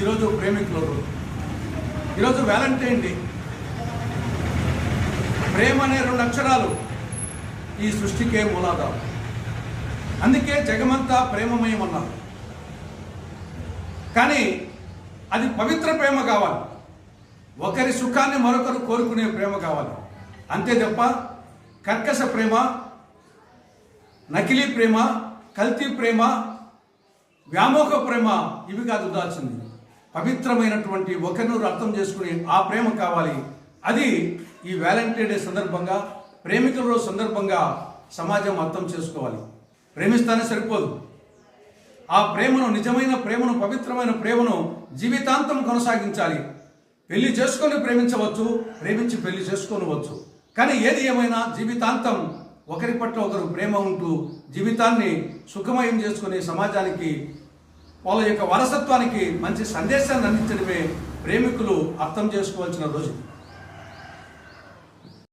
ఈరోజు ప్రేమికుల రోజు ఈరోజు వ్యాలంటైన్ డే. ప్రేమ అనే రెండు అక్షరాలు ఈ సృష్టికే మూలాధారం. అందుకే జగమంతా ప్రేమమయం అన్నారు. కానీ అది పవిత్ర ప్రేమ కావాలి. ఒకరి సుఖాన్ని మరొకరు కోరుకునే ప్రేమ కావాలి. అంతే తప్ప కర్కశ ప్రేమ నకిలీ ప్రేమ కల్తీ ప్రేమ వ్యామోహ ప్రేమ ఇవి కాదు ఉండాల్సింది పవిత్రమైనటువంటి ఒకరినొకరు అర్థం చేసుకునే ఆ ప్రేమ కావాలి. అది ఈ వ్యాలంటైన్ డే సందర్భంగా ప్రేమికుల రోజు సందర్భంగా సమాజం అర్థం చేసుకోవాలి. ప్రేమిస్తానే సరిపోదు. ఆ ప్రేమను నిజమైన ప్రేమను పవిత్రమైన ప్రేమను జీవితాంతం కొనసాగించాలి. పెళ్ళి చేసుకొని ప్రేమించవచ్చు ప్రేమించి పెళ్ళి చేసుకోనవచ్చు కానీ ఏది ఏమైనా జీవితాంతం ఒకరి పట్ల ఒకరు ప్రేమ ఉంటూ జీవితాన్ని సుఖమయం చేసుకునే సమాజానికి వాళ్ళ యొక్క వారసత్వానికి మంచి సందేశాన్ని అందించడమే ప్రేమికులు అర్థం చేసుకోవాల్సిన రోజు